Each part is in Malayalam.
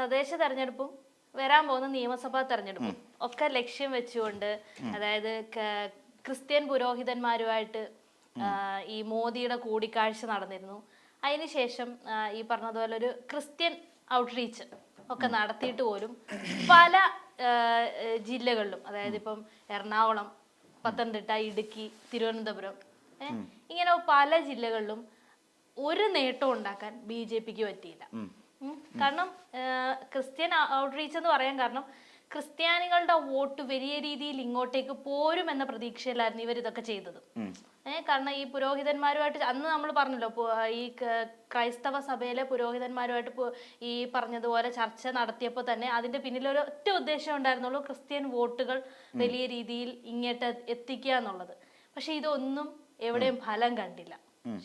തദ്ദേശ തെരഞ്ഞെടുപ്പും വരാൻ പോകുന്ന നിയമസഭാ തെരഞ്ഞെടുപ്പും ഒക്കെ ലക്ഷ്യം വെച്ചുകൊണ്ട് അതായത് ക്രിസ്ത്യൻ പുരോഹിതന്മാരുമായിട്ട് ഈ മോദിയുടെ കൂടിക്കാഴ്ച നടന്നിരുന്നു. അതിനുശേഷം ഈ പറഞ്ഞതുപോലെ ഒരു ക്രിസ്ത്യൻ ഔട്ട്റീച്ച് ഒക്കെ നടത്തിയിട്ട് പോലും പല ജില്ലകളിലും അതായത് ഇപ്പം എറണാകുളം പത്തനംതിട്ട ഇടുക്കി തിരുവനന്തപുരം ഇങ്ങനെ പല ജില്ലകളിലും ഒരു നേട്ടം ഉണ്ടാക്കാൻ ബി ജെ പിക്ക് പറ്റിയില്ല. കാരണം ക്രിസ്ത്യൻ ഔട്ട് റീച്ച് എന്ന് പറയാൻ കാരണം ക്രിസ്ത്യാനികളുടെ വോട്ട് വലിയ രീതിയിൽ ഇങ്ങോട്ടേക്ക് പോരും എന്ന പ്രതീക്ഷയിലായിരുന്നു ഇവർ ഇതൊക്കെ ചെയ്തത്. ഏഹ് കാരണം ഈ പുരോഹിതന്മാരുമായിട്ട് അന്ന് നമ്മൾ പറഞ്ഞല്ലോ ഈ ക്രൈസ്തവ സഭയിലെ പുരോഹിതന്മാരുമായിട്ട് ഈ പറഞ്ഞതുപോലെ ചർച്ച നടത്തിയപ്പോൾ തന്നെ അതിന്റെ പിന്നിൽ ഒരു ഒറ്റ ഉദ്ദേശം ഉണ്ടായിരുന്നുള്ളൂ ക്രിസ്ത്യൻ വോട്ടുകൾ വലിയ രീതിയിൽ ഇങ്ങോട്ട് എത്തിക്കുക എന്നുള്ളത്. പക്ഷെ ഇതൊന്നും എവിടെയും ഫലം കണ്ടില്ല.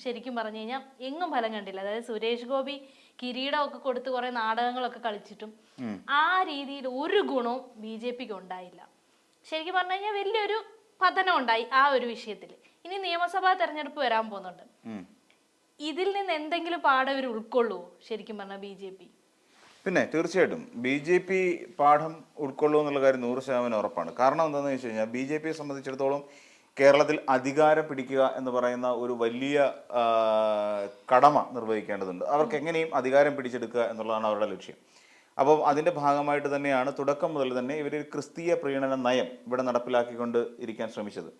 ശരിക്കും പറഞ്ഞു കഴിഞ്ഞാൽ എങ്ങും ഫലം കണ്ടില്ല. അതായത് സുരേഷ് ഗോപി കിരീടമൊക്കെ കൊടുത്ത് കുറെ നാടകങ്ങളൊക്കെ കളിച്ചിട്ടും ആ രീതിയിൽ ഒരു ഗുണവും ബി ജെ പിക്ക് ഉണ്ടായില്ല. ശരിക്കും പറഞ്ഞു കഴിഞ്ഞാൽ വലിയൊരു പതനം ഉണ്ടായി ആ ഒരു വിഷയത്തിൽ ഇനി നിയമസഭാ തെരഞ്ഞെടുപ്പ് വരാൻ പോകുന്നുണ്ട്. ഇതിൽ നിന്ന് എന്തെങ്കിലും പാഠം ഇവർ ഉൾക്കൊള്ളുവോ? ശരിക്കും പറഞ്ഞാൽ ബി ജെ പി? പിന്നെ തീർച്ചയായിട്ടും ബി ജെ പി പാഠം ഉൾക്കൊള്ളൂ എന്നുള്ള കാര്യം നൂറ് ശതമാനം ഉറപ്പാണ്. കാരണം എന്താണെന്ന് വെച്ച് കഴിഞ്ഞാൽ ബി ജെ പിയെ സംബന്ധിച്ചിടത്തോളം കേരളത്തിൽ അധികാരം പിടിക്കുക എന്ന് പറയുന്ന ഒരു വലിയ കടമ നിർവഹിക്കേണ്ടതുണ്ട്. അവർക്ക് എങ്ങനെയും അധികാരം പിടിച്ചെടുക്കുക എന്നുള്ളതാണ് അവരുടെ ലക്ഷ്യം. അപ്പോൾ അതിന്റെ ഭാഗമായിട്ട് തന്നെയാണ് തുടക്കം മുതൽ തന്നെ ഇവർ ക്രിസ്തീയ പ്രീണന നയം ഇവിടെ നടപ്പിലാക്കിക്കൊണ്ട് ഇരിക്കാൻ ശ്രമിച്ചത്.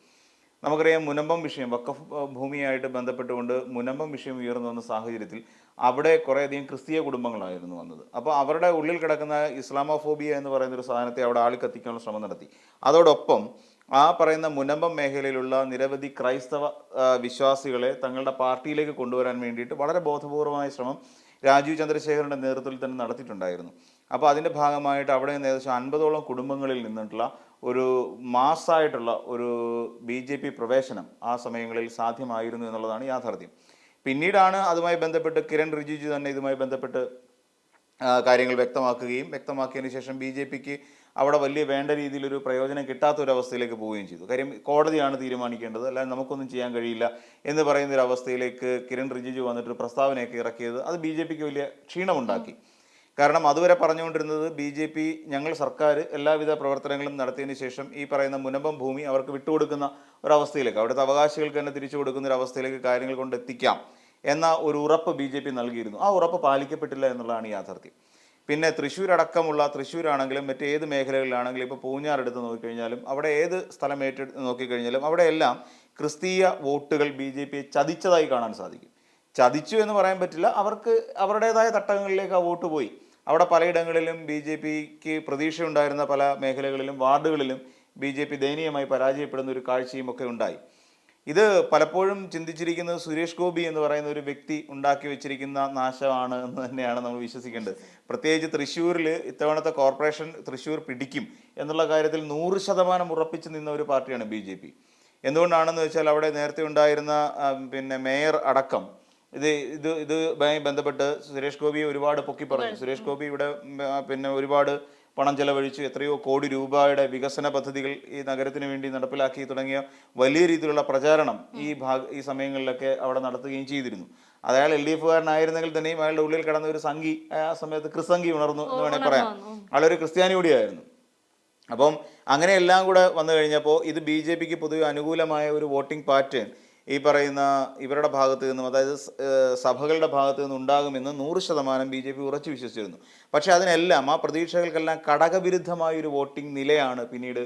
നമുക്കറിയാം മുനമ്പം വിഷയം വക്കഫ് ഭൂമിയായിട്ട് ബന്ധപ്പെട്ടുകൊണ്ട് മുനമ്പം വിഷയം ഉയർന്നു വന്ന സാഹചര്യത്തിൽ അവിടെ കുറേയധികം ക്രിസ്തീയ കുടുംബങ്ങളായിരുന്നു വന്നത്. അപ്പോൾ അവരുടെ ഉള്ളിൽ കിടക്കുന്ന ഇസ്ലാമോഫോബിയ എന്ന് പറയുന്ന ഒരു സാധനത്തെ അവിടെ ആളി കത്തിക്കാനുള്ള ശ്രമം നടത്തി. അതോടൊപ്പം ആ പറയുന്ന മുനമ്പം മേഖലയിലുള്ള നിരവധി ക്രൈസ്തവ വിശ്വാസികളെ തങ്ങളുടെ പാർട്ടിയിലേക്ക് കൊണ്ടുവരാൻ വേണ്ടിയിട്ട് വളരെ ബോധപൂർവമായ ശ്രമം രാജീവ് ചന്ദ്രശേഖരന്റെ നേതൃത്വത്തിൽ തന്നെ നടത്തിയിട്ടുണ്ടായിരുന്നു. അപ്പോൾ അതിന്റെ ഭാഗമായിട്ട് അവിടെ നിന്ന് ഏകദേശം അൻപതോളം കുടുംബങ്ങളിൽ നിന്നിട്ടുള്ള ഒരു മാസ്സായിട്ടുള്ള ഒരു ബി ജെ പി പ്രവേശനം ആ സമയങ്ങളിൽ സാധ്യമായിരുന്നു എന്നുള്ളതാണ് യാഥാർത്ഥ്യം. പിന്നീടാണ് അതുമായി ബന്ധപ്പെട്ട് കിരൺ റിജിജു തന്നെ ഇതുമായി ബന്ധപ്പെട്ട് കാര്യങ്ങൾ വ്യക്തമാക്കുകയും വ്യക്തമാക്കിയതിന് ശേഷം ബി ജെ പിക്ക് അവിടെ വലിയ വേണ്ട രീതിയിലൊരു പ്രയോജനം കിട്ടാത്ത ഒരു അവസ്ഥയിലേക്ക് പോവുകയും ചെയ്തു. കാര്യം കോടതിയാണ് തീരുമാനിക്കേണ്ടത് അല്ലാതെ നമുക്കൊന്നും ചെയ്യാൻ കഴിയില്ല എന്ന് പറയുന്ന ഒരു അവസ്ഥയിലേക്ക് കിരൺ റിജിജു വന്നിട്ട് ഒരു പ്രസ്താവനയൊക്കെ ഇറക്കിയത്. അത് ബി ജെ പിക്ക് വലിയ ക്ഷീണമുണ്ടാക്കി. കാരണം അതുവരെ പറഞ്ഞുകൊണ്ടിരുന്നത് ബി ജെ പി ഞങ്ങൾ സർക്കാർ എല്ലാവിധ പ്രവർത്തനങ്ങളും നടത്തിയതിന് ശേഷം ഈ പറയുന്ന മുനമ്പം ഭൂമി അവർക്ക് വിട്ടുകൊടുക്കുന്ന ഒരവസ്ഥയിലേക്ക് അവിടുത്തെ അവകാശികൾക്ക് തന്നെ തിരിച്ചു കൊടുക്കുന്ന ഒരു അവസ്ഥയിലേക്ക് കാര്യങ്ങൾ കൊണ്ട് എത്തിക്കാം എന്ന ഒരു ഉറപ്പ് ബി ജെ പി നൽകിയിരുന്നു. ആ ഉറപ്പ് പാലിക്കപ്പെട്ടില്ല എന്നുള്ളതാണ് യാഥാർത്ഥ്യം. പിന്നെ തൃശ്ശൂർ അടക്കമുള്ള തൃശ്ശൂരാണെങ്കിലും മറ്റേത് മേഖലകളിലാണെങ്കിലും ഇപ്പോൾ പൂഞ്ഞാർ എടുത്ത് നോക്കിക്കഴിഞ്ഞാലും അവിടെ ഏത് സ്ഥലം ഏറ്റെടുത്ത് നോക്കിക്കഴിഞ്ഞാലും അവിടെയെല്ലാം ക്രിസ്തീയ വോട്ടുകൾ ബി ജെ പിയെ ചതിച്ചതായി കാണാൻ സാധിക്കും. ചതിച്ചു എന്ന് പറയാൻ പറ്റില്ല അവർക്ക് അവരുടേതായ തട്ടകങ്ങളിലേക്ക് ആ വോട്ട് പോയി. അവിടെ പലയിടങ്ങളിലും ബി ജെ പിക്ക് പ്രതീക്ഷയുണ്ടായിരുന്ന പല മേഖലകളിലും വാർഡുകളിലും ബി ജെ പി ദയനീയമായി പരാജയപ്പെടുന്ന ഒരു കാഴ്ചയും ഒക്കെ ഉണ്ടായി. ഇത് പലപ്പോഴും ചിന്തിച്ചിരിക്കുന്നത് സുരേഷ് ഗോപി എന്ന് പറയുന്ന ഒരു വ്യക്തി ഉണ്ടാക്കി വെച്ചിരിക്കുന്ന നാശമാണ് എന്ന് തന്നെയാണ് നമ്മൾ വിശ്വസിക്കേണ്ടത്. പ്രത്യേകിച്ച് തൃശ്ശൂരിൽ ഇത്തവണത്തെ കോർപ്പറേഷൻ തൃശ്ശൂർ പിടിക്കും എന്നുള്ള കാര്യത്തിൽ നൂറ് ശതമാനം ഉറപ്പിച്ചു നിന്ന ഒരു പാർട്ടിയാണ് ബി ജെ പി. എന്തുകൊണ്ടാണെന്ന് വെച്ചാൽ അവിടെ നേരത്തെ ഉണ്ടായിരുന്ന പിന്നെ മേയർ അടക്കം ഇത് ഇത് ഇതുമായി ബന്ധപ്പെട്ട് സുരേഷ് ഗോപിയെ ഒരുപാട് പൊക്കി പറഞ്ഞു. സുരേഷ് ഗോപി ഇവിടെ പിന്നെ ഒരുപാട് പണം ചെലവഴിച്ചു. എത്രയോ കോടി രൂപയുടെ വികസന പദ്ധതികൾ ഈ നഗരത്തിന് വേണ്ടി നടപ്പിലാക്കി തുടങ്ങിയ വലിയ രീതിയിലുള്ള പ്രചാരണം ഈ ഭാഗ ഈ സമയങ്ങളിലൊക്കെ അവിടെ നടത്തുകയും ചെയ്തിരുന്നു. അത് അയാൾ എൽ ഡി എഫുകാരനായിരുന്നെങ്കിൽ തന്നെയും അയാളുടെ ഉള്ളിൽ കടന്ന ഒരു സംഘി ആ സമയത്ത് ക്രിസംഗി ഉണർന്നു എന്ന് വേണമെങ്കിൽ പറയാം. അയാളൊരു ക്രിസ്ത്യാനി കൂടിയായിരുന്നു. അപ്പം അങ്ങനെ എല്ലാം കൂടെ വന്നു കഴിഞ്ഞപ്പോൾ ഇത് ബി ജെ പിക്ക് പൊതുവെ അനുകൂലമായ ഒരു വോട്ടിംഗ് പാറ്റേൺ ഈ പറയുന്ന ഇവരുടെ ഭാഗത്ത് നിന്നും അതായത് സഭകളുടെ ഭാഗത്ത് നിന്നും ഉണ്ടാകുമെന്ന് നൂറ് ശതമാനം ബി ജെ പി ഉറച്ചു വിശ്വസിച്ചിരുന്നു. പക്ഷെ അതിനെല്ലാം ആ പ്രതീക്ഷകൾക്കെല്ലാം ഘടകവിരുദ്ധമായ ഒരു വോട്ടിംഗ് നിലയാണ് പിന്നീട്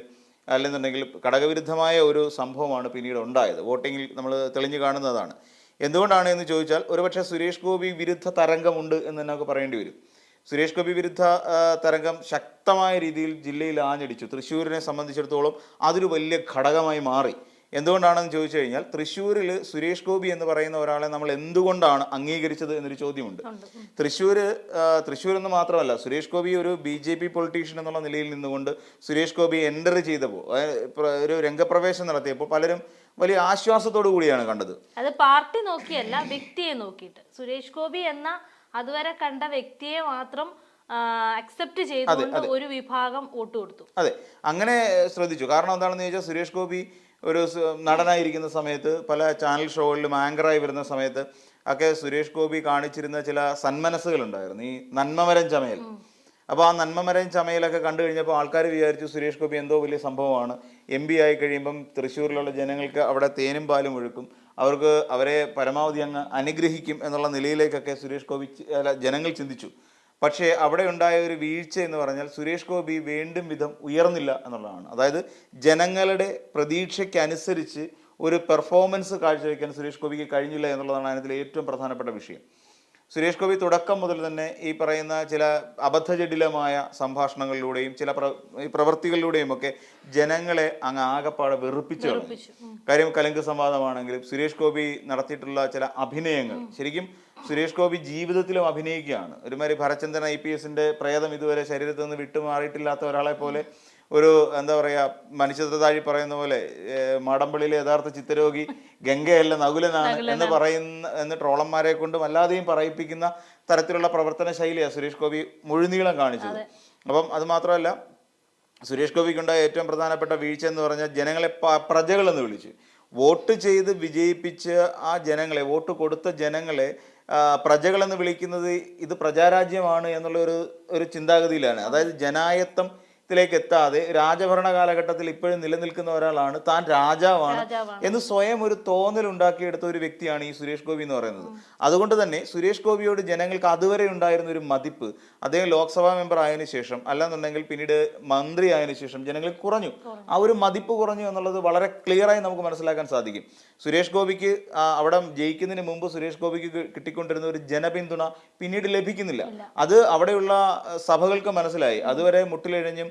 അല്ലെന്നുണ്ടെങ്കിൽ ഘടകവിരുദ്ധമായ ഒരു സംഭവമാണ് പിന്നീട് ഉണ്ടായത്. വോട്ടിങ്ങിൽ നമ്മൾ തെളിഞ്ഞു കാണുന്നതാണ്. എന്തുകൊണ്ടാണ് എന്ന് ചോദിച്ചാൽ ഒരുപക്ഷെ സുരേഷ് ഗോപി വിരുദ്ധ തരംഗമുണ്ട് എന്ന് നമുക്ക് പറയേണ്ടി വരും. സുരേഷ് ഗോപി വിരുദ്ധ തരംഗം ശക്തമായ രീതിയിൽ ജില്ലയിൽ ആഞ്ഞടിച്ചു. തൃശ്ശൂരിനെ സംബന്ധിച്ചിടത്തോളം അതൊരു വലിയ ഘടകമായി മാറി. എന്തുകൊണ്ടാണെന്ന് ചോദിച്ചു കഴിഞ്ഞാൽ തൃശ്ശൂരിൽ സുരേഷ് ഗോപി എന്ന് പറയുന്ന ഒരാളെ നമ്മൾ എന്തുകൊണ്ടാണ് അംഗീകരിച്ചത് എന്നൊരു ചോദ്യമുണ്ട്. തൃശ്ശൂർ തൃശ്ശൂർ എന്ന് മാത്രമല്ല സുരേഷ് ഗോപി ഒരു ബി ജെ പി പൊളിറ്റീഷ്യൻ എന്നുള്ള നിലയിൽ നിന്നുകൊണ്ട് സുരേഷ് ഗോപി എന്റർ ചെയ്തപ്പോൾ ഒരു രംഗപ്രവേശം നടത്തിയപ്പോൾ പലരും വലിയ ആശ്വാസത്തോടു കൂടിയാണ് കണ്ടത്. അത് പാർട്ടി നോക്കിയല്ല വ്യക്തിയെ നോക്കിയിട്ട്. സുരേഷ് ഗോപി എന്ന അതുവരെ കണ്ട വ്യക്തിയെ മാത്രം അക്സെപ്റ്റ് ചെയ്തുകൊണ്ട് ഒരു വിഭാഗം വോട്ട് കൊടുത്തു. അതെ അങ്ങനെ ശ്രദ്ധിച്ചു. കാരണം എന്താണെന്ന് ചോദിച്ചാൽ സുരേഷ് ഗോപി ഒരു നടനായിരിക്കുന്ന സമയത്ത് പല ചാനൽ ഷോകളിലും ആങ്കറായി വരുന്ന സമയത്ത് ഒക്കെ സുരേഷ് ഗോപി കാണിച്ചിരുന്ന ചില സന്മനസ്സുകൾ ഉണ്ടായിരുന്നു ഈ നന്മമരം ചമയൽ. അപ്പോൾ ആ നന്മമരം ചമയലൊക്കെ കണ്ടു കഴിഞ്ഞപ്പോൾ ആൾക്കാർ വിചാരിച്ചു സുരേഷ് ഗോപി എന്തോ വലിയ സംഭവമാണ്. എം പി ആയി കഴിയുമ്പം തൃശ്ശൂരിലുള്ള ജനങ്ങൾക്ക് അവിടെ തേനും പാലും ഒഴുക്കും. അവർക്ക് അവരെ പരമാവധി അങ്ങ് അനുഗ്രഹിക്കും എന്നുള്ള നിലയിലേക്കൊക്കെ സുരേഷ് ഗോപി ജനങ്ങൾ ചിന്തിച്ചു. പക്ഷേ അവിടെ ഉണ്ടായ ഒരു വീഴ്ച എന്ന് പറഞ്ഞാൽ സുരേഷ് ഗോപി വേണ്ടും വിധം ഉയർന്നില്ല എന്നുള്ളതാണ്. അതായത് ജനങ്ങളുടെ പ്രതീക്ഷയ്ക്കനുസരിച്ച് ഒരു പെർഫോമൻസ് കാഴ്ചവെക്കാൻ സുരേഷ് ഗോപിക്ക് കഴിഞ്ഞില്ല എന്നുള്ളതാണ് അതിനകത്തിലെ ഏറ്റവും പ്രധാനപ്പെട്ട വിഷയം. സുരേഷ് ഗോപി തുടക്കം മുതൽ തന്നെ ഈ പറയുന്ന ചില അബദ്ധജടിലമായ സംഭാഷണങ്ങളിലൂടെയും ചില പ്ര പ്രവൃത്തികളിലൂടെയും ഒക്കെ ജനങ്ങളെ അങ്ങ് ആകപ്പാടെ വെറുപ്പിച്ചു. കാര്യം കലങ്ക് സംവാദമാണെങ്കിലും സുരേഷ് ഗോപി നടത്തിയിട്ടുള്ള ചില അഭിനയങ്ങൾ ശരിക്കും സുരേഷ് ഗോപി ജീവിതത്തിലും അഭിനയിക്കുകയാണ്. ഒരുമാതിരി ഭരചന്ദ്രൻ ഐ പി എസിന്റെ പ്രേതം ഇതുവരെ ശരീരത്തിൽ നിന്ന് വിട്ടുമാറിയിട്ടില്ലാത്ത ഒരാളെ പോലെ ഒരു എന്താ പറയുക മനുഷ്യതാഴി പറയുന്ന പോലെ മാടമ്പള്ളിയിലെ യഥാർത്ഥ ചിത്തരോഗി ഗംഗയല്ല നകുലനാണ് എന്ന് പറയുന്ന എന്ന് ട്രോളന്മാരെ കൊണ്ടും അല്ലാതെയും പറയിപ്പിക്കുന്ന തരത്തിലുള്ള പ്രവർത്തന ശൈലിയാണ് സുരേഷ് ഗോപി മുഴുനീളം കാണിച്ചത്. അപ്പം അത് മാത്രമല്ല സുരേഷ് ഗോപിക്കുണ്ടായ ഏറ്റവും പ്രധാനപ്പെട്ട വീഴ്ച എന്ന് പറഞ്ഞാൽ ജനങ്ങളെ പ്രജകളെന്ന് വിളിച്ചു. വോട്ട് ചെയ്ത് വിജയിപ്പിച്ച ആ ജനങ്ങളെ വോട്ട് കൊടുത്ത ജനങ്ങളെ പ്രജകളെന്ന് വിളിക്കുന്നത് ഇത് പ്രജാരാജ്യമാണ് എന്നുള്ള ഒരു ഒരു ചിന്താഗതിയിലാണ്. അതായത് ജനായത്തത്തിലേക്ക് എത്താതെ രാജഭരണ കാലഘട്ടത്തിൽ ഇപ്പോഴും നിലനിൽക്കുന്ന ഒരാളാണ്. താൻ രാജാവാണ്. എന്ന് സ്വയം ഒരു തോന്നൽ ഉണ്ടാക്കിയെടുത്ത ഒരു വ്യക്തിയാണ് ഈ സുരേഷ് ഗോപി എന്ന് പറയുന്നത്. അതുകൊണ്ട് തന്നെ സുരേഷ് ഗോപിയോട് ജനങ്ങൾക്ക് അതുവരെ ഉണ്ടായിരുന്ന ഒരു മതിപ്പ് അദ്ദേഹം ലോക്സഭാ മെമ്പർ ആയതിനു ശേഷം അല്ലാന്നുണ്ടെങ്കിൽ പിന്നീട് മന്ത്രി ആയതിനു ശേഷം ജനങ്ങൾ കുറഞ്ഞു. ആ ഒരു മതിപ്പ് കുറഞ്ഞു എന്നുള്ളത് വളരെ ക്ലിയറായി നമുക്ക് മനസ്സിലാക്കാൻ സാധിക്കും. സുരേഷ് ഗോപിക്ക് അവിടെ ജയിക്കുന്നതിന് മുമ്പ് സുരേഷ് ഗോപിക്ക് കിട്ടിക്കൊണ്ടിരുന്ന ഒരു ജനപിന്തുണ പിന്നീട് ലഭിക്കുന്നില്ല. അത് അവിടെയുള്ള സഭകൾക്ക് മനസ്സിലായി. അതുവരെ മുട്ടിലെഴഞ്ഞും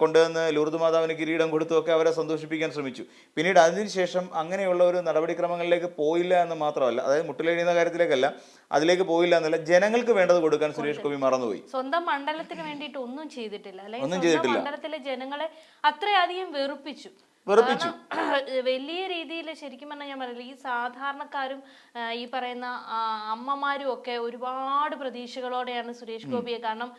കൊണ്ടുവന്ന് ലൂർദ് മാതാവിന് കിരീടം കൊടുത്തുമൊക്കെ അവരെ സന്തോഷിപ്പിക്കാൻ ശ്രമിച്ചു. പിന്നീട് അതിനുശേഷം അങ്ങനെയുള്ള ഒരു നടപടിക്രമങ്ങളിലേക്ക് പോയില്ല എന്ന് മാത്രമല്ല അതായത് മുട്ടിലെഴുന്ന കാര്യത്തിലേക്കല്ല അതിലേക്ക് പോയില്ല എന്നല്ല ജനങ്ങൾക്ക് വേണ്ടത് കൊടുക്കാൻ സുരേഷ് ഗോപി മറന്നുപോയി. സ്വന്തം മണ്ഡലത്തിന് വേണ്ടിയിട്ട് ഒന്നും ചെയ്തിട്ടില്ല. ഒന്നും ചെയ്തിട്ടില്ല. മണ്ഡലത്തിലെ ജനങ്ങളെ അത്രയധികം വെറുപ്പിച്ചു. വെറുപ്പിച്ചു. വലിയ രീതിയിൽ ശരിക്കും പറഞ്ഞാൽ ഞാൻ പറയില്ല. ഈ സാധാരണക്കാരും ഈ പറയുന്ന അമ്മമാരും ഒക്കെ ഒരുപാട് പ്രതീക്ഷകളോടെയാണ് സുരേഷ് ഗോപിയെ കാരണം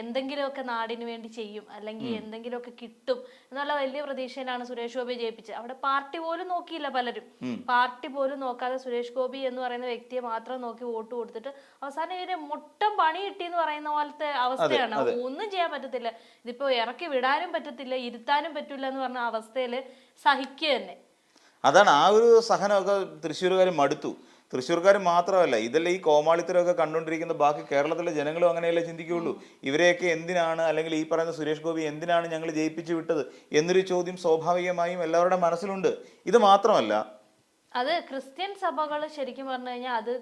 എന്തെങ്കിലുമൊക്കെ നാടിന് വേണ്ടി ചെയ്യും അല്ലെങ്കിൽ എന്തെങ്കിലുമൊക്കെ കിട്ടും എന്നുള്ള വലിയ പ്രതീക്ഷയിലാണ് സുരേഷ് ഗോപി ജയിപ്പിച്ചത്. അവിടെ പാർട്ടി പോലും നോക്കിയില്ല പലരും. പാർട്ടി പോലും നോക്കാതെ സുരേഷ് ഗോപി എന്ന് പറയുന്ന വ്യക്തിയെ മാത്രം നോക്കി വോട്ട് കൊടുത്തിട്ട് അവസാനം ഇവർ മുട്ടം പണി കിട്ടി എന്ന് പറയുന്ന പോലത്തെ അവസ്ഥയാണ്. ഒന്നും ചെയ്യാൻ പറ്റത്തില്ല. ഇതിപ്പോ ഇറക്കി വിടാനും പറ്റത്തില്ല ഇരുത്താനും പറ്റില്ല എന്ന് പറഞ്ഞ അവസ്ഥയിൽ സഹിക്കുക തന്നെ. അതാണ് ആ ഒരു സഹനമൊക്കെ തൃശ്ശൂരുകാർ മടുത്തു. തൃശ്ശൂർക്കാർ മാത്രമല്ല ഇതെല്ലാം ഈ കോമാളിത്തരമൊക്കെ കണ്ടുകൊണ്ടിരിക്കുന്ന ബാക്കി കേരളത്തിലെ ജനങ്ങളും അങ്ങനെയല്ലേ ചിന്തിക്കുകയുള്ളൂ? ഇവരെയൊക്കെ എന്തിനാണ് അല്ലെങ്കിൽ ഈ പറയുന്ന സുരേഷ് ഗോപി എന്തിനാണ് ഞങ്ങൾ ജയിപ്പിച്ചു വിട്ടത് എന്നൊരു ചോദ്യം സ്വാഭാവികമായും എല്ലാവരുടെ മനസ്സിലുണ്ട്. ഇത് മാത്രമല്ല അത് ക്രിസ്ത്യൻ സഭകൾ ശരിക്കും പറഞ്ഞു കഴിഞ്ഞാൽ അത്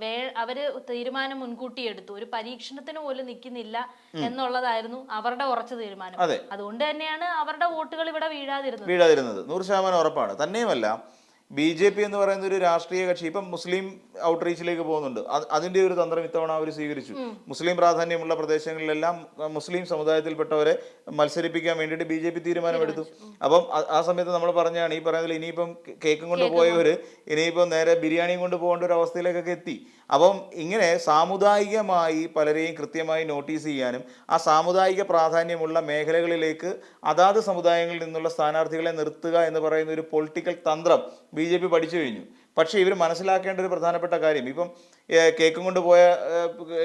വേ അവർ തീരുമാനം മുൻകൂട്ടി എടുത്തു. ഒരു പരീക്ഷണത്തിന് പോലും നിൽക്കുന്നില്ല എന്നുള്ളതായിരുന്നു അവരുടെ ഉറച്ച തീരുമാനം. അതുകൊണ്ട് തന്നെയാണ് അവരുടെ വോട്ടുകൾ ഇവിടെ വീഴാതിരുന്നത്. വീഴാതിരുന്നത്. നൂറ് ശതമാനം ഉറപ്പാണ്. തന്നെയുമല്ല ബി ജെ പി എന്ന് പറയുന്ന ഒരു രാഷ്ട്രീയ കക്ഷി ഇപ്പം മുസ്ലിം ഔട്ട്റീച്ചിലേക്ക് പോകുന്നുണ്ട്. അതിന്റെ ഒരു തന്ത്രം ഇത്തവണ അവർ സ്വീകരിച്ചു. മുസ്ലിം പ്രാധാന്യമുള്ള പ്രദേശങ്ങളിലെല്ലാം മുസ്ലിം സമുദായത്തിൽപ്പെട്ടവരെ മത്സരിപ്പിക്കാൻ വേണ്ടിയിട്ട് ബി ജെ പി തീരുമാനമെടുത്തു. അപ്പം ആ- സമയത്ത് നമ്മൾ പറഞ്ഞാണ് ഈ പറയുന്നത് ഇനിയിപ്പം കേക്കും കൊണ്ട് പോയവർ ഇനിയിപ്പം നേരെ ബിരിയാണിയും കൊണ്ട് പോകേണ്ട ഒരു അവസ്ഥയിലേക്കൊക്കെ എത്തി. അപ്പം ഇങ്ങനെ സാമുദായികമായി പലരെയും കൃത്യമായി നോട്ടീസ് ചെയ്യാനും ആ സാമുദായിക പ്രാധാന്യമുള്ള മേഖലകളിലേക്ക് അതാത് സമുദായങ്ങളിൽ നിന്നുള്ള സ്ഥാനാർത്ഥികളെ നിർത്തുക എന്ന് പറയുന്ന ഒരു പൊളിറ്റിക്കൽ തന്ത്രം ബി ജെ പി പഠിച്ചു കഴിഞ്ഞു. പക്ഷേ ഇവർ മനസ്സിലാക്കേണ്ട ഒരു പ്രധാനപ്പെട്ട കാര്യം. ഇപ്പം കേക്കും കൊണ്ട് പോയ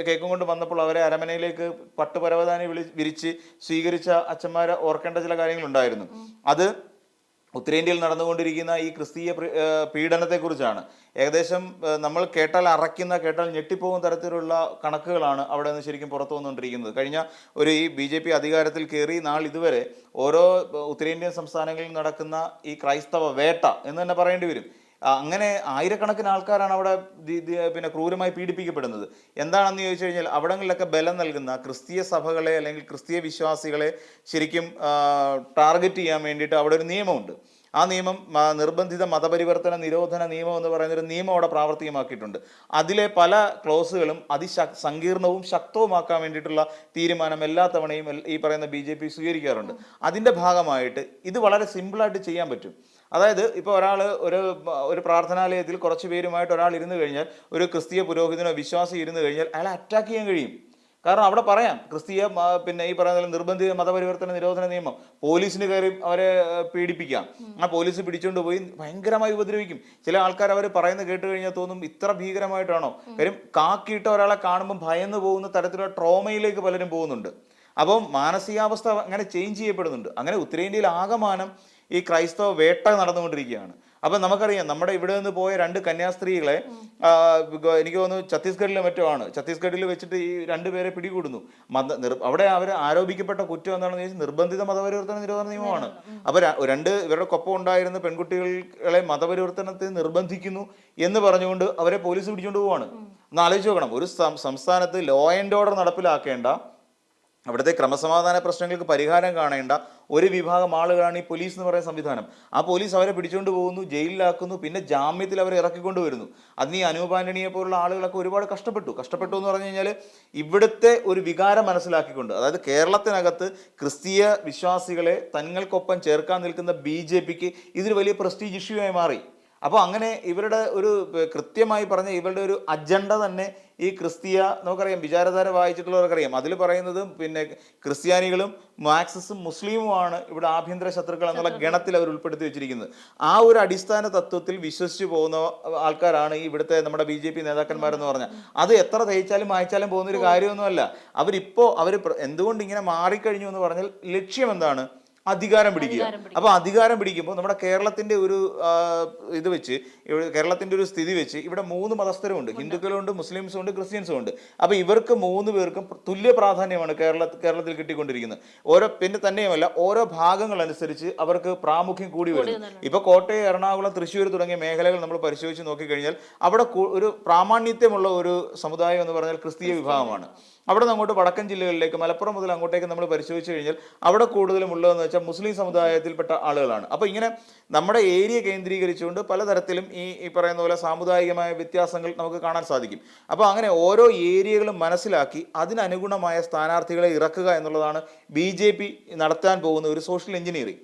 കേക്കും കൊണ്ട് വന്നപ്പോൾ അവരെ അരമനയിലേക്ക് പട്ടുപരവധാനി വിളി വിരിച്ച് സ്വീകരിച്ച അച്ഛന്മാരെ ഓർക്കേണ്ട ചില കാര്യങ്ങളുണ്ടായിരുന്നു. അത് ഉത്തരേന്ത്യയിൽ നടന്നുകൊണ്ടിരിക്കുന്ന ഈ ക്രിസ്തീയ പീഡനത്തെക്കുറിച്ചാണ്. ഏകദേശം നമ്മൾ കേട്ടാൽ അറയ്ക്കുന്ന കേട്ടാൽ ഞെട്ടിപ്പോകുന്ന തരത്തിലുള്ള കണക്കുകളാണ് അവിടെ നിന്ന് ശരിക്കും പുറത്തു വന്നുകൊണ്ടിരിക്കുന്നത്. കഴിഞ്ഞ ഒരു ഈ ബി ജെ പി അധികാരത്തിൽ കയറി നാൾ ഇതുവരെ ഓരോ ഉത്തരേന്ത്യൻ സംസ്ഥാനങ്ങളിൽ നടക്കുന്ന ഈ ക്രൈസ്തവ വേട്ട എന്ന് തന്നെ പറയേണ്ടി വരും. അങ്ങനെ ആയിരക്കണക്കിന് ആൾക്കാരാണ് അവിടെ പിന്നെ ക്രൂരമായി പീഡിപ്പിക്കപ്പെടുന്നത്. എന്താണെന്ന് ചോദിച്ചു കഴിഞ്ഞാൽ അവിടങ്ങളിലൊക്കെ ബലം നൽകുന്ന ക്രിസ്തീയ സഭകളെ അല്ലെങ്കിൽ ക്രിസ്തീയ വിശ്വാസികളെ ശരിക്കും ടാർഗറ്റ് ചെയ്യാൻ വേണ്ടിയിട്ട് അവിടെ ഒരു നിയമമുണ്ട്. ആ നിയമം നിർബന്ധിത മതപരിവർത്തന നിരോധന നിയമം എന്ന് പറയുന്ന ഒരു നിയമം അവിടെ പ്രാവർത്തികമാക്കിയിട്ടുണ്ട്. അതിലെ പല ക്ലോസുകളും അതിശ സങ്കീർണവും ശക്തവുമാക്കാൻ വേണ്ടിയിട്ടുള്ള തീരുമാനം എല്ലാ തവണയും ഈ പറയുന്ന ബി സ്വീകരിക്കാറുണ്ട്. അതിന്റെ ഭാഗമായിട്ട് ഇത് വളരെ സിമ്പിളായിട്ട് ചെയ്യാൻ പറ്റും. അതായത് ഇപ്പോൾ ഒരാൾ ഒരു ഒരു പ്രാർത്ഥനാലയത്തിൽ കുറച്ച് പേരുമായിട്ട് ഒരാൾ ഇരുന്ന് കഴിഞ്ഞാൽ ഒരു ക്രിസ്തീയ പുരോഹിതനോ വിശ്വാസി ഇരുന്ന് കഴിഞ്ഞാൽ അയാളെ അറ്റാക്ക് ചെയ്യാൻ കഴിയും. കാരണം അവിടെ പറയാം ക്രിസ്തീയ പിന്നെ ഈ പറയുന്ന നിർബന്ധിത മതപരിവർത്തന നിരോധന നിയമം പോലീസിന് കയറി അവരെ പീഡിപ്പിക്കാം. ആ പോലീസ് പിടിച്ചുകൊണ്ട് പോയി ഭയങ്കരമായി ഉപദ്രവിക്കും. ചില ആൾക്കാർ അവർ പറയുന്നത് കേട്ട് കഴിഞ്ഞാൽ തോന്നും ഇത്ര ഭീകരമായിട്ടാണോ? കാര്യം കാക്കിയിട്ട് ഒരാളെ കാണുമ്പോൾ ഭയന്ന് പോകുന്ന തരത്തിലുള്ള ട്രോമയിലേക്ക് പലരും പോകുന്നുണ്ട്. അപ്പം മാനസികാവസ്ഥ അങ്ങനെ ചേഞ്ച് ചെയ്യപ്പെടുന്നുണ്ട്. അങ്ങനെ ഉത്തരേന്ത്യയിൽ ആകമാനം ഈ ക്രൈസ്തവ വേട്ട നടന്നുകൊണ്ടിരിക്കുകയാണ്. അപ്പം നമുക്കറിയാം നമ്മുടെ ഇവിടെ നിന്ന് പോയ രണ്ട് കന്യാസ്ത്രീകളെ എനിക്ക് തോന്നുന്നു ഛത്തീസ്ഗഡിലെ മറ്റോ ആണ്. ഛത്തീസ്ഗഡിൽ വെച്ചിട്ട് ഈ രണ്ടുപേരെ പിടികൂടുന്നു. മത അവിടെ അവർ ആരോപിക്കപ്പെട്ട കുറ്റം എന്താണെന്ന് ചോദിച്ചാൽ നിർബന്ധിത മതപരിവർത്തന നിരോധന നിയമമാണ് അപ്പൊ രണ്ട് ഇവരുടെ കൊപ്പം ഉണ്ടായിരുന്ന പെൺകുട്ടികളെ മതപരിവർത്തനത്തിന് നിർബന്ധിക്കുന്നു എന്ന് പറഞ്ഞുകൊണ്ട് അവരെ പോലീസ് പിടിച്ചുകൊണ്ട് പോവാണ്. ഒന്ന് ആലോചിച്ച് നോക്കണം. ഒരു സംസ്ഥാനത്ത് ലോ ആൻഡ് ഓർഡർ നടപ്പിലാക്കേണ്ട അവിടുത്തെ ക്രമസമാധാന പ്രശ്നങ്ങൾക്ക് പരിഹാരം കാണേണ്ട ഒരു വിഭാഗം ആളുകളാണ് ഈ പോലീസ് എന്ന് പറയുന്ന സംവിധാനം. ആ പോലീസ് അവരെ പിടിച്ചുകൊണ്ട് പോകുന്നു ജയിലിലാക്കുന്നു പിന്നെ ജാമ്യത്തിൽ അവരെ ഇറക്കിക്കൊണ്ട് വരുന്നു. അതിന് ഈ അനൂപാന്റണിയെ പോലുള്ള ആളുകളൊക്കെ ഒരുപാട് കഷ്ടപ്പെട്ടു. കഷ്ടപ്പെട്ടു എന്ന് പറഞ്ഞു കഴിഞ്ഞാൽ ഇവിടുത്തെ ഒരു വികാരം മനസ്സിലാക്കിക്കൊണ്ട് അതായത് കേരളത്തിനകത്ത് ക്രിസ്തീയ വിശ്വാസികളെ തങ്ങൾക്കൊപ്പം ചേർക്കാൻ നിൽക്കുന്ന ബി ജെ പിക്ക് ഇതൊരു വലിയ പ്രസ്റ്റീജ് ഇഷ്യൂ ആയി മാറി. അപ്പോൾ അങ്ങനെ ഇവരുടെ ഒരു കൃത്യമായി പറഞ്ഞ ഇവരുടെ ഒരു അജണ്ട തന്നെ ഈ ക്രിസ്തീയ നമുക്കറിയാം വിചാരധാര വായിച്ചിട്ടുള്ളവർക്കറിയാം. അതിൽ പറയുന്നത് പിന്നെ ക്രിസ്ത്യാനികളും മാക്സിസും മുസ്ലിമുമാണ് ഇവിടെ ആഭ്യന്തര ശത്രുക്കൾ എന്നുള്ള ഗണത്തിൽ അവർ ഉൾപ്പെടുത്തി വെച്ചിരിക്കുന്നത്. ആ ഒരു അടിസ്ഥാന തത്വത്തിൽ വിശ്വസിച്ചു പോകുന്ന ആൾക്കാരാണ് ഈ ഇവിടുത്തെ നമ്മുടെ ബി ജെ പി നേതാക്കന്മാരെന്ന് പറഞ്ഞാൽ. അത് എത്ര തയ്ച്ചാലും വായിച്ചാലും പോകുന്ന ഒരു കാര്യമൊന്നുമല്ല. അവരിപ്പോൾ അവർ എന്തുകൊണ്ട് ഇങ്ങനെ മാറിക്കഴിഞ്ഞു എന്ന് പറഞ്ഞാൽ ലക്ഷ്യം എന്താണ്? അധികാരം പിടിക്കുക. അപ്പൊ അധികാരം പിടിക്കുമ്പോൾ നമ്മുടെ കേരളത്തിന്റെ ഒരു ഇത് വെച്ച് കേരളത്തിന്റെ ഒരു സ്ഥിതി വെച്ച് ഇവിടെ മൂന്ന് മതസ്ഥരുമുണ്ട് ഹിന്ദുക്കളുണ്ട് മുസ്ലിംസും ഉണ്ട് ക്രിസ്ത്യൻസും ഉണ്ട് അപ്പൊ ഇവർക്ക് മൂന്ന് പേർക്കും തുല്യ പ്രാധാന്യമാണ് കേരള കേരളത്തിൽ കിട്ടിക്കൊണ്ടിരിക്കുന്നത്. ഓരോ പിന്നെ തന്നെയുമല്ല ഓരോ ഭാഗങ്ങൾ അനുസരിച്ച് അവർക്ക് പ്രാമുഖ്യം കൂടി വരുന്നു ഇപ്പൊ കോട്ടയം എറണാകുളം തൃശ്ശൂർ തുടങ്ങിയ മേഖലകൾ നമ്മൾ പരിശോധിച്ച് നോക്കിക്കഴിഞ്ഞാൽ അവിടെ ഒരു പ്രാമാണ്യത്വമുള്ള ഒരു സമുദായം എന്ന് പറഞ്ഞാൽ ക്രിസ്തീയ വിഭാഗമാണ്. അവിടെ നിന്ന് അങ്ങോട്ട് വടക്കൻ ജില്ലകളിലേക്ക് മലപ്പുറം മുതൽ അങ്ങോട്ടേക്ക് നമ്മൾ പരിശോധിച്ച് കഴിഞ്ഞാൽ അവിടെ കൂടുതലും ഉള്ളതെന്ന് വെച്ചാൽ മുസ്ലിം സമുദായത്തിൽപ്പെട്ട ആളുകളാണ്. അപ്പോൾ ഇങ്ങനെ നമ്മുടെ ഏരിയ കേന്ദ്രീകരിച്ചുകൊണ്ട് പലതരത്തിലും ഈ ഈ പറയുന്ന പോലെ സാമുദായികമായ വ്യത്യാസങ്ങൾ നമുക്ക് കാണാൻ സാധിക്കും. അപ്പോൾ അങ്ങനെ ഓരോ ഏരിയകളും മനസ്സിലാക്കി അതിനനുഗുണമായ സ്ഥാനാർത്ഥികളെ ഇറക്കുക എന്നുള്ളതാണ് ബി നടത്താൻ പോകുന്ന ഒരു സോഷ്യൽ എഞ്ചിനീയറിംഗ്.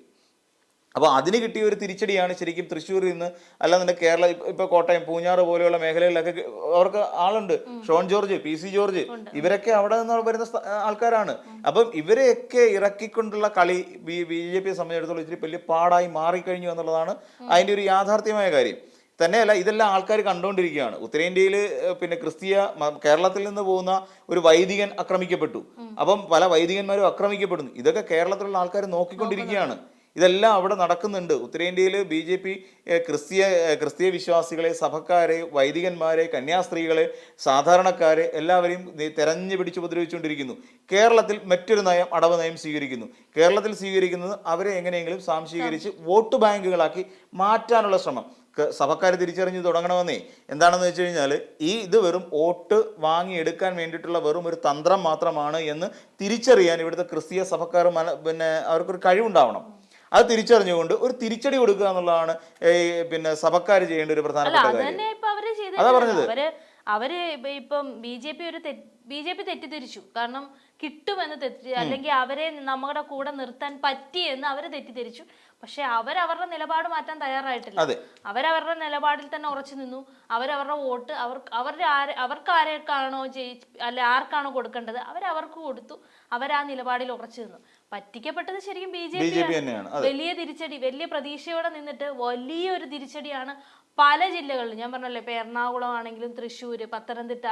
അപ്പോൾ അതിന് കിട്ടിയ ഒരു തിരിച്ചടിയാണ് ശരിക്കും തൃശ്ശൂരിൽ നിന്ന് അല്ലാന്നുണ്ടെങ്കിൽ കേരള ഇപ്പോൾ ഇപ്പൊ കോട്ടയം പൂഞ്ഞാറ് പോലെയുള്ള മേഖലകളിലൊക്കെ അവർക്ക് ആളുണ്ട്. ഷോൺ ജോർജ് പി സി ജോർജ് ഇവരൊക്കെ അവിടെ നിന്ന് വരുന്ന ആൾക്കാരാണ്. അപ്പം ഇവരെയൊക്കെ ഇറക്കിക്കൊണ്ടുള്ള കളി ബി ബി ജെ പിയെ സംബന്ധിച്ചിടത്തോളം ഇച്ചിരി വലിയ പാടായി മാറിക്കഴിഞ്ഞു എന്നുള്ളതാണ് അതിന്റെ ഒരു യാഥാർത്ഥ്യമായ കാര്യം. തന്നെയല്ല ഇതെല്ലാം ആൾക്കാർ കണ്ടുകൊണ്ടിരിക്കുകയാണ്. ഉത്തരേന്ത്യയിൽ പിന്നെ ക്രിസ്തീയ കേരളത്തിൽ നിന്ന് പോകുന്ന ഒരു വൈദികൻ ആക്രമിക്കപ്പെട്ടു. അപ്പം പല വൈദികന്മാരും ആക്രമിക്കപ്പെടുന്നു. ഇതൊക്കെ കേരളത്തിലുള്ള ആൾക്കാർ നോക്കിക്കൊണ്ടിരിക്കുകയാണ്. ഇതെല്ലാം അവിടെ നടക്കുന്നുണ്ട്. ഉത്തരേന്ത്യയിൽ ബി ജെ പി ക്രിസ്തീയ ക്രിസ്തീയ വിശ്വാസികളെ സഭക്കാരെ വൈദികന്മാരെ കന്യാസ്ത്രീകളെ സാധാരണക്കാരെ എല്ലാവരെയും തെരഞ്ഞു പിടിച്ച് ഉപദ്രവിച്ചുകൊണ്ടിരിക്കുന്നു. കേരളത്തിൽ മറ്റൊരു നയം അടവ് നയം സ്വീകരിക്കുന്നു. കേരളത്തിൽ സ്വീകരിക്കുന്നത് അവരെ എങ്ങനെയെങ്കിലും സാംശീകരിച്ച് വോട്ട് ബാങ്കുകളാക്കി മാറ്റാനുള്ള ശ്രമം. സഭക്കാരെ സഭക്കാർ തിരിച്ചറിഞ്ഞ് തുടങ്ങണമെന്നേ. എന്താണെന്ന് വെച്ച് കഴിഞ്ഞാൽ ഈ ഇത് വെറും വോട്ട് വാങ്ങിയെടുക്കാൻ വേണ്ടിയിട്ടുള്ള വെറും ഒരു തന്ത്രം മാത്രമാണ് എന്ന് തിരിച്ചറിയാൻ ഇവിടുത്തെ ക്രിസ്തീയ സഭക്കാർ പിന്നെ അവർക്കൊരു കഴിവുണ്ടാവണം. അത് തിരിച്ചറിഞ്ഞുകൊണ്ട് ഒരു തിരിച്ചടി കൊടുക്കുക എന്നുള്ളതാണ് പിന്നെ സഭക്കാർ ചെയ്യേണ്ട ഒരു പ്രധാനപ്പെട്ട കാര്യം. അതാ പറഞ്ഞത്. അവർ ഇപ്പൊ ബി ജെ പി ഒരു ബി ജെ പി തെറ്റിദ്ധരിച്ചു. കാരണം കിട്ടുമെന്ന് തെറ്റി അല്ലെങ്കിൽ അവരെ നമ്മുടെ കൂടെ നിർത്താൻ പറ്റിയെന്ന് അവർ തെറ്റിദ്ധരിച്ചു. പക്ഷെ അവരവരുടെ നിലപാട് മാറ്റാൻ തയ്യാറായിട്ടില്ല. അവരവരുടെ നിലപാടിൽ തന്നെ ഉറച്ചു നിന്നു. അവരവരുടെ വോട്ട് അവർ അവരുടെ ആര് അവർക്ക് ആരെക്കാണോ ജയിച്ച് അല്ല ആർക്കാണോ കൊടുക്കേണ്ടത് അവരവർക്ക് കൊടുത്തു. അവരാ നിലപാടിൽ ഉറച്ചു നിന്നു. പറ്റിക്കപ്പെട്ടത് ശരിക്കും ബി ജെ പി തന്നെയാണ്. വലിയ തിരിച്ചടി വലിയ പ്രതീക്ഷയോടെ നിന്നിട്ട് വലിയൊരു തിരിച്ചടിയാണ് പല ജില്ലകളിലും. ഞാൻ പറഞ്ഞല്ലോ ഇപ്പൊ എറണാകുളം ആണെങ്കിലും തൃശ്ശൂര് പത്തനംതിട്ട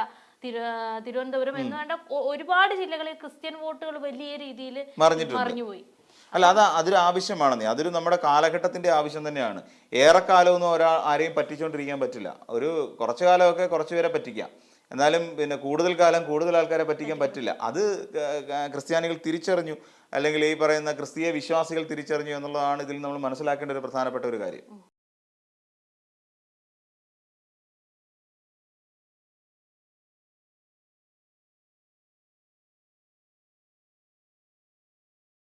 തിരു തിരുവനന്തപുരം എന്ന് വേണ്ട ഒരുപാട് ജില്ലകളിൽ ക്രിസ്ത്യൻ വോട്ടുകൾ വലിയ രീതിയിൽ. മറിഞ്ഞുപോയി. അല്ല അത് അതൊരു ആവശ്യമാണെന്നേ അതൊരു നമ്മുടെ കാലഘട്ടത്തിന്റെ ആവശ്യം തന്നെയാണ്. ഏറെക്കാലമൊന്നും ഒരാൾ ആരെയും പറ്റിച്ചുകൊണ്ടിരിക്കാൻ പറ്റില്ല. ഒരു കുറച്ചു കാലമൊക്കെ കുറച്ചുപേരെ പറ്റിക്കാം. എന്നാലും പിന്നെ കൂടുതൽ കാലം കൂടുതൽ ആൾക്കാരെ പറ്റിക്കാൻ പറ്റില്ല. അത് ക്രിസ്ത്യാനികൾ തിരിച്ചറിഞ്ഞു. അല്ലെങ്കിൽ ഈ പറയുന്ന ക്രിസ്തീയ വിശ്വാസികൾ തിരിച്ചറിഞ്ഞു എന്നുള്ളതാണ് ഇതിൽ നമ്മൾ മനസ്സിലാക്കേണ്ട ഒരു പ്രധാനപ്പെട്ട ഒരു കാര്യം.